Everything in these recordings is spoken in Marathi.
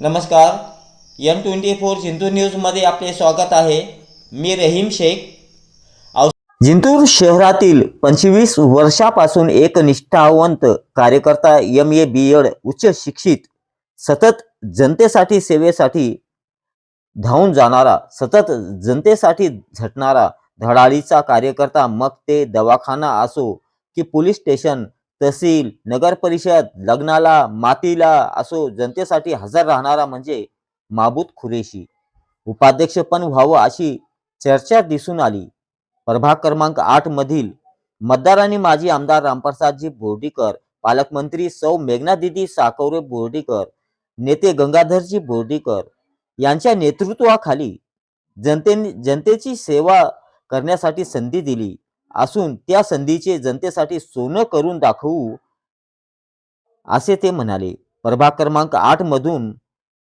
नमस्कार एम ट्वेंटी फोर जिंतूर न्यूजमध्ये आपले स्वागत आहे. मी रहीम शेख. जिंतूर शहरातील पंचवीस वर्षापासून एक निष्ठावंत कार्यकर्ता एम ए बी एड उच्च शिक्षित सतत जनतेसाठी सेवेसाठी धावून जाणारा सतत जनतेसाठी झटणारा धडाडीचा कार्यकर्ता मग ते दवाखाना असो की पोलीस स्टेशन तहसील नगर परिषद लग्नाला मातीला असो जनतेसाठी हजर राहणारा म्हणजे माबूत खुरेशी उपाध्यक्ष पण व्हावं अशी चर्चा दिसून आली. प्रभाग क्रमांक आठ मधील मतदारांनी माजी आमदार रामप्रसादजी बोर्डीकर पालकमंत्री सौ मेघनादिदी साकवरे बोर्डीकर नेते गंगाधरजी बोर्डीकर यांच्या नेतृत्वाखाली जनतेने जनतेची सेवा करण्यासाठी संधी दिली. असून त्या संधीचे जनतेसाठी सोनं करून दाखवू असे ते म्हणाले. प्रभाग क्रमांक आठ मधून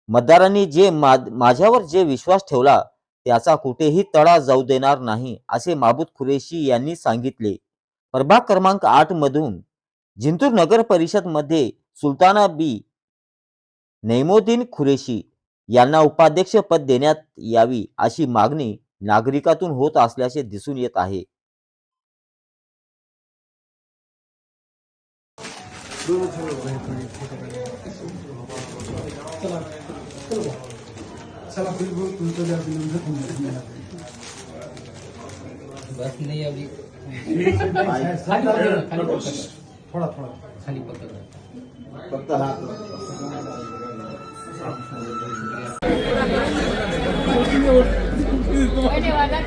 मतदारांनी जे माझ्यावर जे विश्वास ठेवला त्याचा कुठेही तडा जाऊ देणार नाही असे माबूद खुरेशी यांनी सांगितले. प्रभाग क्रमांक आठ मधून जिंतूर नगर परिषदमध्ये सुलताना बी. नैमोद्दीन खुरेशी यांना उपाध्यक्ष पद देण्यात यावी अशी मागणी नागरिकातून होत असल्याचे दिसून येत आहे. चला बिलकुल तुमचं जे अभिनंदन बस नाही अभी थोडा थोडा खाली पकड़ मैंने वादा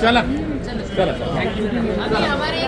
चला. अभी हमारे